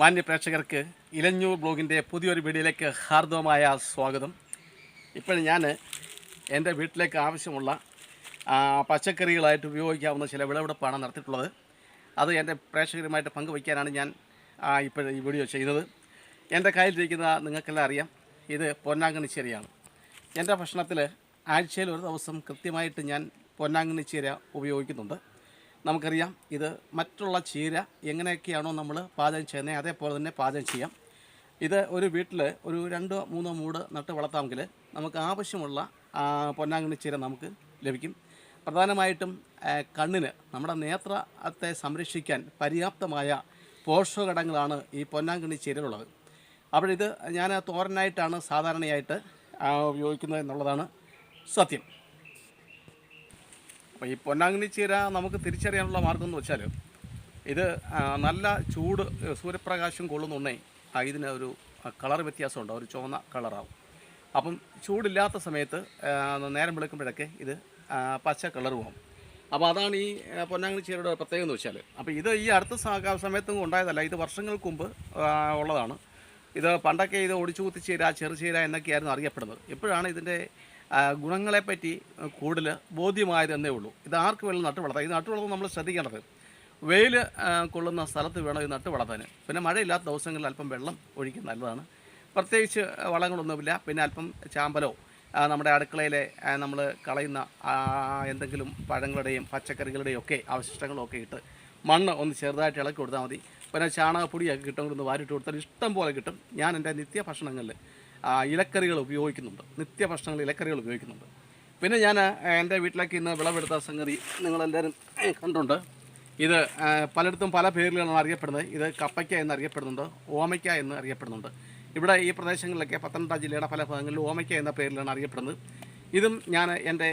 മാന്യ പ്രേക്ഷകർക്ക് ഇലഞ്ഞൂർ ബ്ലോഗിന്റെ പുതിയൊരു വീഡിയോയിലേക്ക് ഹാർദവമായ സ്വാഗതം. ഇപ്പോൾ ഞാൻ എന്റെ വീട്ടിലേക്ക് ആവശ്യമുള്ള പച്ചക്കറികളായിട്ട് ഉപയോഗിക്കാവുന്ന ചില വിളവെടുപ്പാണ് നടത്തിയിട്ടുള്ളത്. അത് എന്റെ പ്രേക്ഷകരുമായിട്ട് പങ്കുവയ്ക്കാനാണ് ഞാൻ ഇപ്പോൾ ഈ വീഡിയോ ചെയ്യുന്നത്. എന്റെ കയ്യിലിരിക്കുന്ന നിങ്ങൾക്കെല്ലാം അറിയാം ഇത് പൊന്നാങ്കണി ചീരയാണ്. എന്റെ ഭക്ഷണത്തിൽ ആഴ്ചയിൽ ഒരു ദിവസം കൃത്യമായിട്ട് ഞാൻ പൊന്നാങ്കണി ചീര ഉപയോഗിക്കുന്നുണ്ട്. നമുക്കറിയാം ഇത് മറ്റുള്ള ചീര എങ്ങനെയൊക്കെയാണോ നമ്മൾ പാചകം ചെയ്യുന്നത് അതേപോലെ തന്നെ പാചകം ചെയ്യാം. ഇത് ഒരു വീട്ടിൽ ഒരു രണ്ടോ മൂന്നോ മൂട് നട്ട് വളർത്താമെങ്കിൽ നമുക്ക് ആവശ്യമുള്ള പൊന്നാങ്കണ്ണി ചീര നമുക്ക് ലഭിക്കും. പ്രധാനമായിട്ടും കണ്ണിന് നമ്മുടെ നേത്രത്തെ സംരക്ഷിക്കാൻ പര്യാപ്തമായ പോഷകഘടകങ്ങളാണ് ഈ പൊന്നാങ്കണ്ണി ചീരയിലുള്ളത്. അപ്പോൾ ഇത് ഞാൻ തോരനായിട്ടാണ് സാധാരണയായിട്ട് ഉപയോഗിക്കുന്നത് എന്നുള്ളതാണ് സത്യം. അപ്പോൾ ഈ പൊന്നാങ്കണ്ണി ചീര നമുക്ക് തിരിച്ചറിയാനുള്ള മാർഗം എന്ന് വെച്ചാൽ ഇത് നല്ല ചൂട് സൂര്യപ്രകാശം കൊള്ളുന്നുണ്ടേ ഇതിന് ഒരു കളർ വ്യത്യാസമുണ്ട്. ഒരു ചുവന്ന കളറാവും. അപ്പം ചൂടില്ലാത്ത സമയത്ത് നേരം വിളിക്കുമ്പോഴൊക്കെ ഇത് പച്ച കളർ പോകും. അപ്പോൾ അതാണ് ഈ പൊന്നാങ്കണ്ണി ചീരയുടെ പ്രത്യേകത എന്ന് വെച്ചാൽ അപ്പോൾ ഇത് ഈ അടുത്ത സമയത്തും ഉണ്ടായതല്ല. ഇത് വർഷങ്ങൾക്ക് മുമ്പ് ഉള്ളതാണ്. ഇത് പണ്ടൊക്കെ ഇത് ഒടിച്ചു കുത്തിച്ചീര ചെറുചീര എന്നൊക്കെയായിരുന്നു അറിയപ്പെടുന്നത്. ഇപ്പോഴാണ് ഇതിന്റെ ഗുണങ്ങളെപ്പറ്റി കൂടുതൽ ബോധ്യമായത് എന്നേ ഉള്ളൂ. ഇത് ആർക്ക് വേണം നട്ട് വളർത്താം. ഇത് നട്ട് വളർത്താൻ നമ്മൾ ശ്രദ്ധിക്കേണ്ടത് വെയിൽ കൊള്ളുന്ന സ്ഥലത്ത് വേണം ഈ നട്ട് വളർത്താൻ പിന്നെ മഴയില്ലാത്ത ദിവസങ്ങളിൽ അല്പം വെള്ളം ഒഴിക്കുന്നത് നല്ലതാണ്. പ്രത്യേകിച്ച് വളങ്ങളൊന്നുമില്ല. പിന്നെ അല്പം ചാമ്പലോ നമ്മുടെ അടുക്കളയിലെ നമ്മൾ കളയുന്ന എന്തെങ്കിലും പഴങ്ങളുടെയും പച്ചക്കറികളുടെയും ഒക്കെ അവശിഷ്ടങ്ങളൊക്കെ ഇട്ട് മണ്ണ് ഒന്ന് ചെറുതായിട്ട് ഇളക്കി കൊടുത്താൽ മതി. പിന്നെ ചാണകപ്പൊടിയൊക്കെ കിട്ടും ഒന്ന് വാരിട്ട് കൊടുത്താൽ ഇഷ്ടം പോലെ കിട്ടും. ഞാൻ എന്റെ നിത്യ ഭക്ഷണങ്ങളിൽ ഇലക്കറികൾ ഉപയോഗിക്കുന്നുണ്ട്. നിത്യ ഭക്ഷണങ്ങൾ ഇലക്കറികൾ ഉപയോഗിക്കുന്നുണ്ട്. പിന്നെ ഞാൻ എന്റെ വീട്ടിലേക്ക് ഇന്ന് വിളവെടുത്ത സംഗതി നിങ്ങളെല്ലാവരും കണ്ടുണ്ട്. ഇത് പലയിടത്തും പല പേരിലാണ് അറിയപ്പെടുന്നത്. ഇത് കപ്പയ്ക്ക എന്ന് അറിയപ്പെടുന്നുണ്ട് ഓമയ്ക്ക എന്ന് അറിയപ്പെടുന്നുണ്ട്. ഇവിടെ ഈ പ്രദേശങ്ങളിലൊക്കെ പത്തനംതിട്ട ജില്ലയുടെ പല ഭാഗങ്ങളിൽ ഓമയ്ക്ക എന്ന പേരിലാണ് അറിയപ്പെടുന്നത്. ഇതും ഞാൻ എന്റെ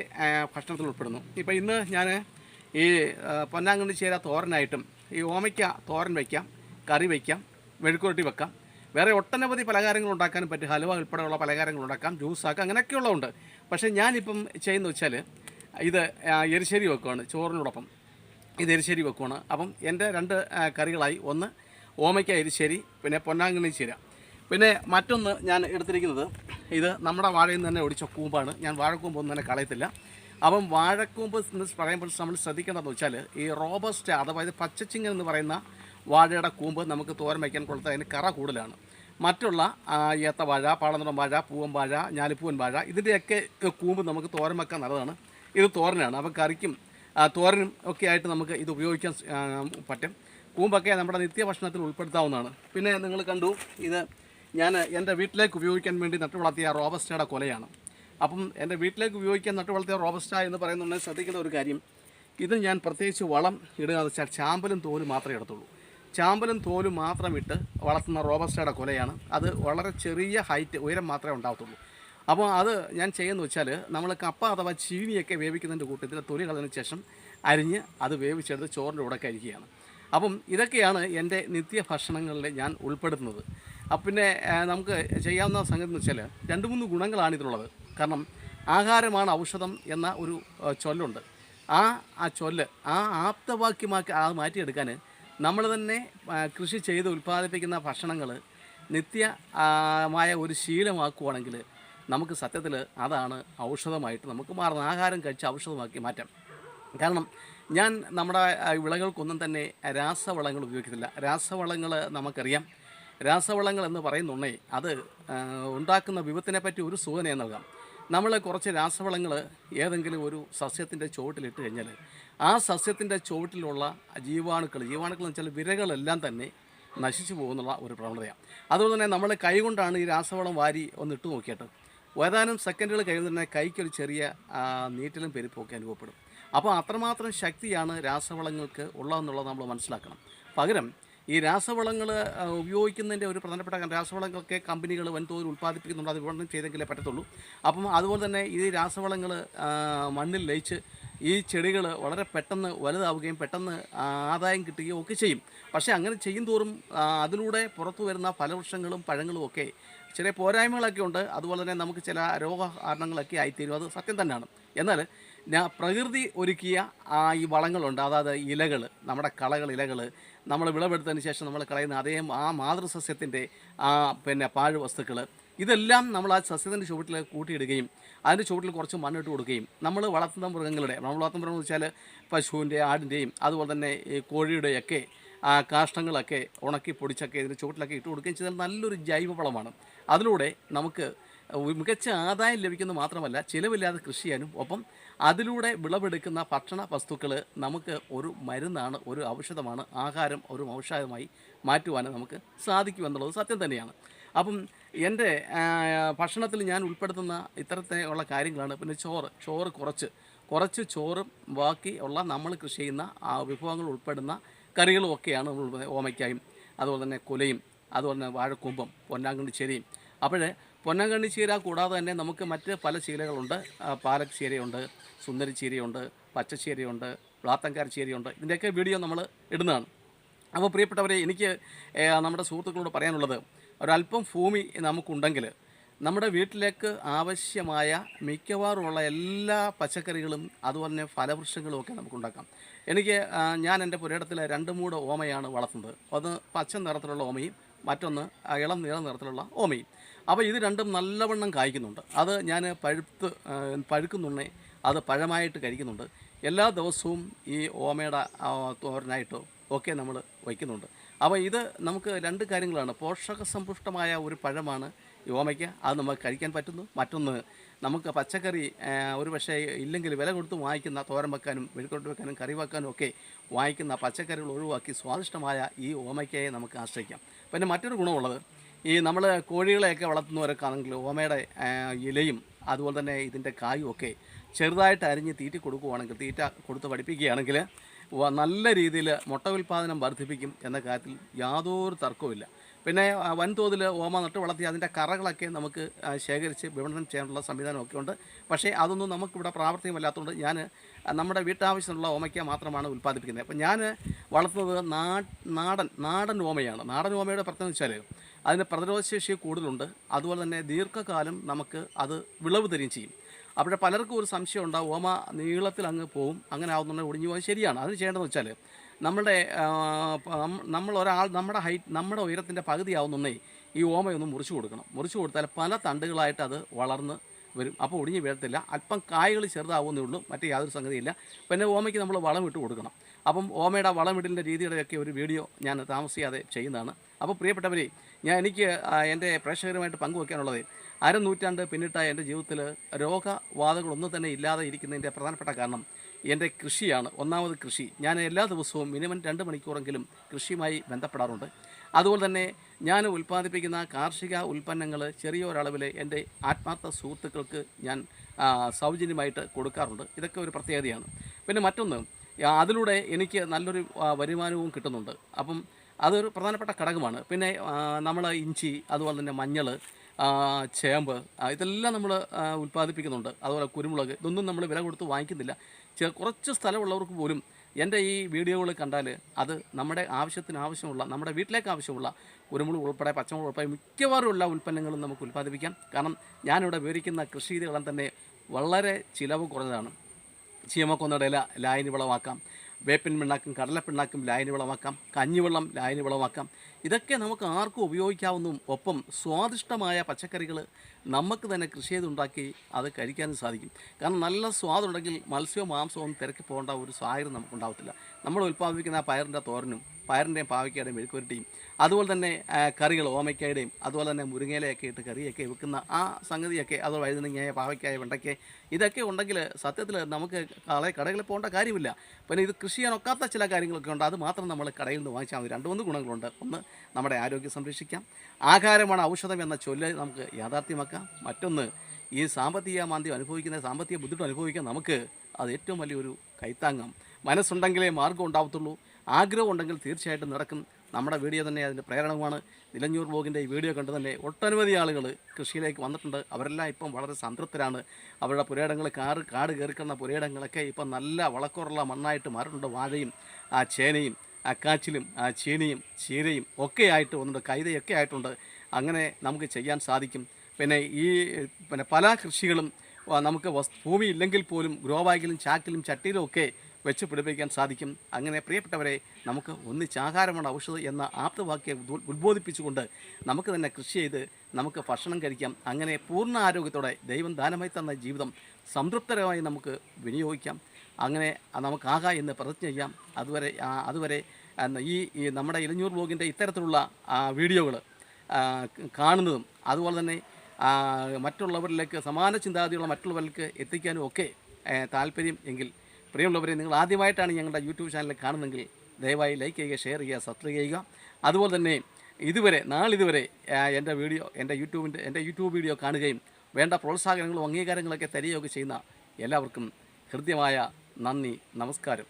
ഭക്ഷണത്തിൽ ഉൾപ്പെടുന്നു. ഇപ്പോൾ ഇന്ന് ഞാൻ ഈ പൊന്നാങ്കണ്ണി ചേര തോരനായിട്ടും ഈ ഓമയ്ക്ക തോരൻ വയ്ക്കാം കറി വയ്ക്കാം മെഴുക്കുരട്ടി വെക്കാം വേറെ ഒട്ടനവധി പലഹാരങ്ങൾ ഉണ്ടാക്കാനും പറ്റും. ഹലുവ ഉൾപ്പെടെയുള്ള പലഹാരങ്ങൾ ഉണ്ടാക്കാം ജ്യൂസാക്കാം അങ്ങനെയൊക്കെയുള്ളതുണ്ട് പക്ഷേ ഞാനിപ്പം ചെയ്യുന്ന വെച്ചാൽ ഇത് എരിശ്ശേരി വെക്കുവാണ് ചോറിനോടൊപ്പം. ഇത് എരിശ്ശേരി വെക്കുവാണ്. അപ്പം എന്റെ രണ്ട് കറികളായി. ഒന്ന് ഓമയ്ക്ക എരിശ്ശേരി പിന്നെ പൊന്നാങ്കണ്ണി ചീര. പിന്നെ മറ്റൊന്ന് ഞാൻ എടുത്തിരിക്കുന്നത് ഇത് നമ്മുടെ വാഴയിൽ നിന്ന് തന്നെ ഒടിച്ച കൂമ്പാണ്. ഞാൻ വാഴക്കൂമ്പ് ഒന്നും തന്നെ കളയത്തില്ല. അപ്പം വാഴക്കൂമ്പ് എന്ന് പറയുമ്പോൾ നമ്മൾ ശ്രദ്ധിക്കേണ്ടതെന്ന് വെച്ചാൽ ഈ റോബസ്റ്റ് അഥവാ ഇത് പച്ചച്ചിങ്ങൻ എന്ന് പറയുന്ന വാഴയുടെ കൂമ്പ് നമുക്ക് തോരൻ വയ്ക്കാൻ കൊടുത്താൽ അതിന് കറ കൂടുതലാണ്. മറ്റുള്ള ഏത്ത ഏത്തവാഴ പാളനിറം വാഴ പൂവൻ വാഴ ഞാലിപ്പൂവൻ വാഴ ഇതിന്റെയൊക്കെ കൂമ്പ് നമുക്ക് തോരൻ വെക്കാൻ നല്ലതാണ്. ഇത് തോരനാണ്. അപ്പോൾ കറിക്കും തോരനും ഒക്കെ ആയിട്ട് നമുക്ക് ഇത് ഉപയോഗിക്കാൻ പറ്റും. കൂമ്പൊക്കെ നമ്മുടെ നിത്യഭക്ഷണത്തിൽ ഉൾപ്പെടുത്താവുന്നതാണ്. പിന്നെ നിങ്ങൾ കണ്ടു ഇത് ഞാൻ എന്റെ വീട്ടിലേക്ക് ഉപയോഗിക്കാൻ വേണ്ടി നട്ടു വളർത്തിയ റോബസ്റ്റയുടെ കൊലയാണ്. അപ്പം എന്റെ വീട്ടിലേക്ക് ഉപയോഗിക്കാൻ നട്ടു വളർത്തിയ റോബസ്റ്റ എന്ന് പറയുന്നുണ്ടെങ്കിൽ ശ്രദ്ധിക്കുന്ന ഒരു കാര്യം ഇത് ഞാൻ പ്രത്യേകിച്ച് വളം ഇടുക എന്ന് വെച്ചാൽ ചാമ്പലും തോലും മാത്രമേ എടുത്തുള്ളൂ. ചാമ്പലും തോലും മാത്രം ഇട്ട് വളർത്തുന്ന റോബസ്റ്റയുടെ കൊലയാണ്. അത് വളരെ ചെറിയ ഹൈറ്റ് ഉയരം മാത്രമേ ഉണ്ടാകത്തുള്ളൂ അപ്പോൾ അത് ഞാൻ ചെയ്യുന്നത് വെച്ചാൽ നമ്മൾ കപ്പ അഥവാ ചീനിയൊക്കെ വേവിക്കുന്നതിന്റെ കൂട്ടത്തിൽ തൊലി കളഞ്ഞതിന് ശേഷം അരിഞ്ഞ് അത് വേവിച്ചെടുത്ത് ചോറിന്റെ കൂടെ കഴിക്കുകയാണ്. അപ്പം ഇതൊക്കെയാണ് എന്റെ നിത്യ ഭക്ഷണങ്ങളിൽ ഞാൻ ഉൾപ്പെടുത്തുന്നത്. അപ്പം പിന്നെ നമുക്ക് ചെയ്യാവുന്ന സംഗതി എന്ന് വെച്ചാൽ രണ്ട് മൂന്ന് ഗുണങ്ങളാണ് ഇതിനുള്ളത് കാരണം ആഹാരമാണ് ഔഷധം എന്ന ഒരു ചൊല്ലുണ്ട്. ആ ആ ചൊല്ല് ആ ആപ്തവാക്യമാക്കി അത് മാറ്റിയെടുക്കാൻ നമ്മൾ തന്നെ കൃഷി ചെയ്ത് ഉൽപ്പാദിപ്പിക്കുന്ന ഭക്ഷണങ്ങൾ നിത്യമായ ഒരു ശീലമാക്കുവാണെങ്കിൽ നമുക്ക് സത്യത്തിൽ അതാണ് ഔഷധമായിട്ട് നമുക്ക് മാറുന്നത്. ആഹാരം കഴിച്ച് ഔഷധമാക്കി മാറ്റാം. കാരണം ഞാൻ നമ്മുടെ വിളകൾക്കൊന്നും തന്നെ രാസവളങ്ങൾ ഉപയോഗിക്കുന്നില്ല രാസവളങ്ങൾ നമുക്കറിയാം. രാസവളങ്ങൾ എന്ന് പറയുന്നുണ്ടേ അത് ഉണ്ടാക്കുന്ന വിപത്തിനെ പറ്റി ഒരു സൂചനയെ നൽകാം. നമ്മൾ കുറച്ച് രാസവളങ്ങൾ ഏതെങ്കിലും ഒരു സസ്യത്തിന്റെ ചുവട്ടിലിട്ട് കഴിഞ്ഞാൽ ആ സസ്യത്തിന്റെ ചുവട്ടിലുള്ള ജീവാണുക്കൾ ജീവാണുക്കൾ എന്ന് വെച്ചാൽ വിരകളെല്ലാം തന്നെ നശിച്ചു പോകുന്നുള്ള ഒരു പ്രവണതയാണ് അതുപോലെ തന്നെ നമ്മൾ കൈകൊണ്ടാണ് ഈ രാസവളം വാരി ഒന്ന് ഇട്ട് നോക്കിയിട്ട് ഏതാനും സെക്കൻഡുകൾ കഴിയുമ്പോൾ തന്നെ കൈക്കൊരു ചെറിയ നീറ്റലും പെരുപ്പൊക്കെ അനുഭവപ്പെടും. അപ്പോൾ അത്രമാത്രം ശക്തിയാണ് രാസവളങ്ങൾക്ക് ഉള്ളതെന്നുള്ളത് നമ്മൾ മനസ്സിലാക്കണം. പകരം ഈ രാസവളങ്ങൾ ഉപയോഗിക്കുന്നതിന്റെ ഒരു പ്രധാനപ്പെട്ട രാസവളങ്ങളൊക്കെ കമ്പനികൾ വൻതോതിൽ ഉൽപ്പാദിപ്പിക്കുന്നുണ്ട്. അത് വിപണനം ചെയ്തെങ്കിലേ പറ്റത്തുള്ളൂ. അപ്പം അതുപോലെ തന്നെ ഈ രാസവളങ്ങൾ മണ്ണിൽ ലയിച്ച് ഈ ചെടികൾ വളരെ പെട്ടെന്ന് വലുതാവുകയും പെട്ടെന്ന് ആദായം കിട്ടുകയും ഒക്കെ ചെയ്യും. പക്ഷേ അങ്ങനെ ചെയ്യും തോറും അതിലൂടെ പുറത്തു വരുന്ന ഫലവൃക്ഷങ്ങളും പഴങ്ങളും ഒക്കെ ചെറിയ പോരായ്മകളൊക്കെ ഉണ്ട്. അതുപോലെ തന്നെ നമുക്ക് ചില രോഗകാരണങ്ങളൊക്കെ ആയിത്തീരും. അത് സത്യം തന്നെയാണ്. എന്നാൽ പ്രകൃതി ഒരുക്കിയ ആ ഈ വളങ്ങളുണ്ട്. അതായത് ഇലകൾ നമ്മുടെ കളകൾ ഇലകൾ നമ്മൾ വിളവെടുത്തതിന് ശേഷം നമ്മൾ കളയുന്ന അതേ ആ മാതൃസസ്യത്തിന്റെ ആ പിന്നെ പാഴ് വസ്തുക്കൾ ഇതെല്ലാം നമ്മൾ ആ സസ്യത്തിന്റെ ചുവട്ടിൽ കൂട്ടിയിടുകയും അതിന്റെ ചുവട്ടിൽ കുറച്ച് മണ്ണിട്ട് കൊടുക്കുകയും നമ്മൾ വളർത്തുന്ന മൃഗങ്ങളുടെ നമ്മൾ വളർത്തുന്ന മൃഗം എന്ന് വെച്ചാൽ പശുവിന്റെ ആടിന്റെയും അതുപോലെ തന്നെ ഈ കോഴിയുടെയൊക്കെ ആ കാഷ്ടങ്ങളൊക്കെ ഉണക്കി പൊടിച്ചൊക്കെ ഇതിന്റെ ചുവട്ടിലൊക്കെ ഇട്ട് കൊടുക്കുകയും ചെയ്താൽ നല്ലൊരു ജൈവവളമാണ് അതിലൂടെ നമുക്ക് മികച്ച ആദായം ലഭിക്കുന്നത് മാത്രമല്ല ചിലവില്ലാതെ കൃഷി ചെയ്യാനും ഒപ്പം അതിലൂടെ വിളവെടുക്കുന്ന ഭക്ഷണ വസ്തുക്കൾ നമുക്ക് ഒരു മരുന്നാണ് ഒരു ഔഷധമാണ് ആഹാരം ഒരു ഔഷധമായി മാറ്റുവാനും നമുക്ക് സാധിക്കുമെന്നുള്ളത് സത്യം തന്നെയാണ് അപ്പം എന്റെ ഭക്ഷണത്തിൽ ഞാൻ ഉൾപ്പെടുത്തുന്ന ഇത്തരത്തിലുള്ള കാര്യങ്ങളാണ് പിന്നെ ചോറ് ചോറ് കുറച്ച് കുറച്ച് ചോറും ബാക്കി ഉള്ള നമ്മൾ കൃഷി ചെയ്യുന്ന ആ വിഭവങ്ങൾ ഉൾപ്പെടുന്ന കറികളും ഒക്കെയാണ്. ഓമയ്ക്കായും അതുപോലെ തന്നെ കുലയും അതുപോലെ തന്നെ വാഴക്കൂമ്പും പൊന്നാങ്കണ്ണി അപ്പോഴേ അപ്പോൾ പൊന്നാങ്കണ്ണി ചീര കൂടാതെ തന്നെ നമുക്ക് മറ്റ് പല ചീരകളുണ്ട്. പാലക് ചീരയുണ്ട് സുന്ദരി ചീരയുണ്ട് പച്ചച്ചീരയുണ്ട് വ്ളാത്തങ്കാർ ചീരയുണ്ട്. ഇതിന്റെയൊക്കെ വീഡിയോ നമ്മൾ ഇടുന്നതാണ്. അപ്പോൾ പ്രിയപ്പെട്ടവരെ എനിക്ക് നമ്മുടെ സുഹൃത്തുക്കളോട് പറയാനുള്ളത് ഒരല്പം ഭൂമി നമുക്കുണ്ടെങ്കിൽ നമ്മുടെ വീട്ടിലേക്ക് ആവശ്യമായ മിക്കവാറുമുള്ള എല്ലാ പച്ചക്കറികളും അതുപോലെ തന്നെ ഫലവൃക്ഷങ്ങളും ഒക്കെ നമുക്കുണ്ടാക്കാം. എനിക്ക് ഞാൻ എന്റെ പുരയിടത്തിൽ രണ്ട് മൂട് ഓമയാണ് വളർത്തുന്നത്. ഒന്ന് പച്ച നിറത്തിലുള്ള ഓമയും മറ്റൊന്ന് ഇളം നീളം നിറത്തിലുള്ള ഓമയും. അപ്പോൾ ഇത് രണ്ടും നല്ലവണ്ണം കായ്ക്കുന്നുണ്ട്. അത് ഞാൻ പഴുത്ത് പഴുക്കുന്നുണ്ടേ അത് പഴമായിട്ട് കഴിക്കുന്നുണ്ട്. എല്ലാ ദിവസവും ഈ ഓമയുടെ തോരനായിട്ടോ ഒക്കെ നമ്മൾ വയ്ക്കുന്നുണ്ട്. അപ്പോൾ ഇത് നമുക്ക് രണ്ട് കാര്യങ്ങളാണ്. പോഷക സമ്പുഷ്ടമായ ഒരു പഴമാണ് ഈ ഓമയ്ക്ക്. അത് നമുക്ക് കഴിക്കാൻ പറ്റുന്നു. മറ്റൊന്ന് നമുക്ക് പച്ചക്കറി ഒരു പക്ഷേ ഇല്ലെങ്കിൽ വില കൊടുത്ത് വാങ്ങിക്കുന്ന തോരൻ വെക്കാനും വെഴുക്കോട്ട് വെക്കാനും കറി വെക്കാനും ഒക്കെ വാങ്ങിക്കുന്ന പച്ചക്കറികൾ ഒഴിവാക്കി സ്വാദിഷ്ടമായ ഈ ഓമയ്ക്കയെ നമുക്ക് ആശ്രയിക്കാം. പിന്നെ മറ്റൊരു ഗുണമുള്ളത് ഈ നമ്മൾ കോഴികളെയൊക്കെ വളർത്തുന്നവരൊക്കെ ആണെങ്കിൽ ഓമയുടെ ഇലയും അതുപോലെ തന്നെ ഇതിന്റെ കായും ഒക്കെ ചെറുതായിട്ട് അരിഞ്ഞ് തീറ്റി കൊടുക്കുകയാണെങ്കിൽ തീറ്റ കൊടുത്ത് പഠിപ്പിക്കുകയാണെങ്കിൽ നല്ല രീതിയിൽ മുട്ട ഉൽപ്പാദനം വർദ്ധിപ്പിക്കും എന്ന കാര്യത്തിൽ യാതൊരു തർക്കവുമില്ല പിന്നെ വൻതോതിൽ ഓമ നട്ട് വളർത്തി അതിന്റെ കറകളൊക്കെ നമുക്ക് ശേഖരിച്ച് വിപണനം ചെയ്യാനുള്ള സംവിധാനമൊക്കെ ഉണ്ട്. പക്ഷേ അതൊന്നും നമുക്കിവിടെ പ്രാവർത്തികമല്ലാത്തതുകൊണ്ട് ഞാൻ നമ്മുടെ വീട്ടാവശ്യത്തിനുള്ള ഓമയ്ക്ക മാത്രമാണ് ഉൽപ്പാദിപ്പിക്കുന്നത്. അപ്പം ഞാൻ വളർത്തുന്നത് നാടൻ നാടൻ ഓമയാണ് നാടൻ ഓമയുടെ പ്രത്യേകത വെച്ചാൽ അതിന് പ്രതിരോധശേഷി കൂടുതലുണ്ട്. അതുപോലെ തന്നെ ദീർഘകാലം നമുക്ക് അത് വിളവ് തരികയും ചെയ്യും. അവിടെ പലർക്കും ഒരു സംശയം ഉണ്ടാവും ഓമ നീളത്തിൽ അങ്ങ് പോവും അങ്ങനെ ആവുന്നുണ്ടെങ്കിൽ ഒടിഞ്ഞു പോകാൻ ശരിയാണ്. അതിന് ചെയ്യേണ്ടതെന്ന് വെച്ചാൽ നമ്മുടെ നമ്മൾ നമ്മുടെ ഹൈറ്റ് നമ്മുടെ ഉയരത്തിന്റെ പകുതി ആവുന്നുണ്ടേ ഈ ഓമയൊന്ന് മുറിച്ചു കൊടുക്കണം. മുറിച്ചു കൊടുത്താൽ പല തണ്ടുകളായിട്ട് അത് വളർന്ന് വരും. അപ്പോൾ ഒടിഞ്ഞു വീഴത്തില്ല. അല്പം കായകൾ ചെറുതാവുന്നേ ഉള്ളൂ. മറ്റേ യാതൊരു സംഗതിയില്ല. പിന്നെ ഓമയ്ക്ക് നമ്മൾ വളം ഇട്ട് കൊടുക്കണം. അപ്പം ഓമയുടെ വളമിടലിന്റെ രീതിയുടെയൊക്കെ ഒരു വീഡിയോ ഞാൻ താമസിയാതെ ചെയ്യുന്നതാണ്. അപ്പോൾ പ്രിയപ്പെട്ടവരെ ഞാൻ എനിക്ക് എന്റെ പ്രേക്ഷകരുമായിട്ട് പങ്കുവെക്കാനുള്ളത് അരനൂറ്റാണ്ട് പിന്നിട്ട എന്റെ ജീവിതത്തിൽ രോഗബാധകളൊന്നും തന്നെ ഇല്ലാതെ ഇരിക്കുന്നതിന്റെ പ്രധാനപ്പെട്ട കാരണം എന്റെ കൃഷിയാണ്. ഒന്നാമത് കൃഷി. ഞാൻ എല്ലാ ദിവസവും മിനിമം രണ്ട് മണിക്കൂറെങ്കിലും കൃഷിയുമായി ബന്ധപ്പെടാറുണ്ട്. അതുപോലെ തന്നെ ഞാൻ ഉൽപ്പാദിപ്പിക്കുന്ന കാർഷിക ഉൽപ്പന്നങ്ങൾ ചെറിയ ഒരളവിൽ എന്റെ ആത്മാർത്ഥ സുഹൃത്തുക്കൾക്ക് ഞാൻ സൗജന്യമായിട്ട് കൊടുക്കാറുണ്ട്. ഇതൊക്കെ ഒരു പ്രത്യേകതയാണ്. പിന്നെ മറ്റൊന്ന് അതിലൂടെ എനിക്ക് നല്ലൊരു വരുമാനവും കിട്ടുന്നുണ്ട്. അപ്പം അതൊരു പ്രധാനപ്പെട്ട ഘടകമാണ്. പിന്നെ നമ്മൾ ഇഞ്ചി അതുപോലെ തന്നെ മഞ്ഞൾ ചേമ്പ് ഇതെല്ലാം നമ്മൾ ഉൽപ്പാദിപ്പിക്കുന്നുണ്ട്. അതുപോലെ കുരുമുളക് ഇതൊന്നും നമ്മൾ വില കൊടുത്ത് വാങ്ങിക്കുന്നില്ല. കുറച്ച് സ്ഥലമുള്ളവർക്ക് പോലും എന്റെ ഈ വീഡിയോകൾ കണ്ടാൽ അത് നമ്മുടെ ആവശ്യത്തിന് ആവശ്യമുള്ള നമ്മുടെ വീട്ടിലേക്ക് ആവശ്യമുള്ള കുരുമുളക് ഉൾപ്പെടെ പച്ചമുളക് ഉൾപ്പെടെ മിക്കവാറും എല്ലാ ഉൽപ്പന്നങ്ങളും നമുക്ക് ഉൽപ്പാദിപ്പിക്കാം. കാരണം ഞാനിവിടെ വിവരിക്കുന്ന കൃഷി രീതികളും തന്നെ വളരെ ചിലവ് കുറഞ്ഞതാണ്. ചീമക്കൊന്നയുടെ ലായനി വളമാക്കാം വേപ്പിൻ പിണ്ണാക്കും കടലപ്പിണ്ണാക്കും ലായനി വളമാക്കാം കഞ്ഞിവെള്ളം ലായനി വളമാക്കാം ഇതൊക്കെ നമുക്ക് ആർക്കും ഉപയോഗിക്കാവുന്നതും ഒപ്പം സ്വാദിഷ്ടമായ പച്ചക്കറികൾ നമുക്ക് തന്നെ കൃഷി ചെയ്തുണ്ടാക്കി അത് കഴിക്കാനും സാധിക്കും. കാരണം നല്ല സ്വാദുണ്ടെങ്കിൽ മത്സ്യവും മാംസവും തിരക്കി പോകേണ്ട ഒരു സാഹചര്യം നമുക്കുണ്ടാവത്തില്ല. നമ്മൾ ഉൽപ്പാദിപ്പിക്കുന്ന ആ പയറിന്റെ തോരനും പയറിന്റെയും പാവയ്ക്കയുടെയും മെഴുക്കുരുട്ടിയും അതുപോലെ തന്നെ കറികൾ ഓമയ്ക്കയുടെയും അതുപോലെ തന്നെ മുരിങ്ങയിലയൊക്കെ ഇട്ട് കറിയൊക്കെ വെക്കുന്ന ആ സംഗതിയൊക്കെ അത് വഴുതനങ്ങയായ പാവയ്ക്കായ വെണ്ടയ്ക്ക് ഇതൊക്കെ ഉണ്ടെങ്കിൽ സത്യത്തിൽ നമുക്ക് കളെ കടകളിൽ പോകേണ്ട കാര്യമില്ല. പിന്നെ ഇത് കൃഷി ചെയ്യാൻ ഒക്കാത്ത ചില കാര്യങ്ങളൊക്കെ ഉണ്ട്. അത് മാത്രം നമ്മൾ കടയിൽ നിന്ന് വാങ്ങിച്ചാൽ മതി. രണ്ട് മൂന്ന് ഗുണങ്ങളുണ്ട്. ഒന്ന് നമ്മുടെ ആരോഗ്യം സംരക്ഷിക്കാം. ആഹാരമാണ് ഔഷധം എന്ന ചൊല്ല് നമുക്ക് യാഥാർത്ഥ്യമാക്കാം. മറ്റൊന്ന് ഈ സാമ്പത്തിക മാന്ദ്യം അനുഭവിക്കുന്ന സാമ്പത്തിക ബുദ്ധിമുട്ട് അനുഭവിക്കാൻ നമുക്ക് അത് ഏറ്റവും വലിയൊരു കൈത്താങ്ങാം. മനസ്സുണ്ടെങ്കിലേ മാർഗം ഉണ്ടാവത്തുള്ളൂ. ആഗ്രഹം ഉണ്ടെങ്കിൽ തീർച്ചയായിട്ടും നടക്കും. നമ്മുടെ വീഡിയോ തന്നെ അതിന്റെ പ്രേരണമാണ് നിലഞ്ഞൂർ ബ്ലോഗിന്റെ ഈ വീഡിയോ കണ്ട് തന്നെ ഒട്ടനവധി ആളുകൾ കൃഷിയിലേക്ക് വന്നിട്ടുണ്ട്. അവരെല്ലാം ഇപ്പം വളരെ സംതൃപ്തരാണ്. അവരുടെ പുരയിടങ്ങൾ കാറ് കാട് കയറിക്കുന്ന പുരയിടങ്ങളൊക്കെ ഇപ്പം നല്ല വളക്കുറള്ള മണ്ണായിട്ട് മാറിയിട്ടുണ്ട്. വാഴയും ആ ചേനയും ആ കാച്ചിലും ആ ചീനിയും ചീരയും ഒക്കെ ആയിട്ട് വന്നിട്ടുണ്ട്. കൈതയൊക്കെ ആയിട്ടുണ്ട്. അങ്ങനെ നമുക്ക് ചെയ്യാൻ സാധിക്കും. പിന്നെ ഈ പിന്നെ പല കൃഷികളും നമുക്ക് ഭൂമി ഇല്ലെങ്കിൽ പോലും ഗ്രോ ബാഗിലും ചാക്കിലും ചട്ടിയിലും ഒക്കെ വെച്ച് പിടിപ്പിക്കാൻ സാധിക്കും. അങ്ങനെ പ്രിയപ്പെട്ടവരെ നമുക്ക് ഒന്നിച്ച് ആഹാരമാണ് ഔഷധം എന്ന ആപ്തവാക്യം ഉദ്ബോധിപ്പിച്ചുകൊണ്ട് നമുക്ക് തന്നെ കൃഷി ചെയ്ത് നമുക്ക് ഭക്ഷണം കഴിക്കാം. അങ്ങനെ പൂർണ ആരോഗ്യത്തോടെ ദൈവം ദാനമായി തന്ന ജീവിതം സംതൃപ്തരമായി നമുക്ക് വിനിയോഗിക്കാം. അങ്ങനെ നമുക്കാകാം എന്ന് പ്രതിജ്ഞ ചെയ്യാം. അതുവരെ അതുവരെ ഈ ഈ നമ്മുടെ ഇലഞ്ഞൂർ ബ്ലോഗിന്റെ ഇത്തരത്തിലുള്ള വീഡിയോകൾ കാണുന്നതും അതുപോലെ തന്നെ മറ്റുള്ളവരിലേക്ക് സമാന ചിന്താഗതിയുള്ള മറ്റുള്ളവരിലേക്ക് എത്തിക്കാനും ഒക്കെ താല്പര്യം എങ്കിൽ പ്രിയമുള്ളവരെ നിങ്ങൾ ആദ്യമായിട്ടാണ് ഞങ്ങളുടെ യൂട്യൂബ് ചാനൽ കാണുന്നതെങ്കിൽ ദയവായി ലൈക്ക് ചെയ്യുക ഷെയർ ചെയ്യുക സബ്സ്ക്രൈബ് ചെയ്യുക. അതുപോലെ തന്നെ ഇതുവരെ നാളിതുവരെ എന്റെ വീഡിയോ എന്റെ യൂട്യൂബിന്റെ എന്റെ യൂട്യൂബ് വീഡിയോ കാണുകയും വേണ്ട പ്രോത്സാഹനങ്ങളും അംഗീകാരങ്ങളൊക്കെ തരികയൊക്കെ ചെയ്യുന്ന എല്ലാവർക്കും ഹൃദ്യമായ നന്ദി നമസ്കാരം.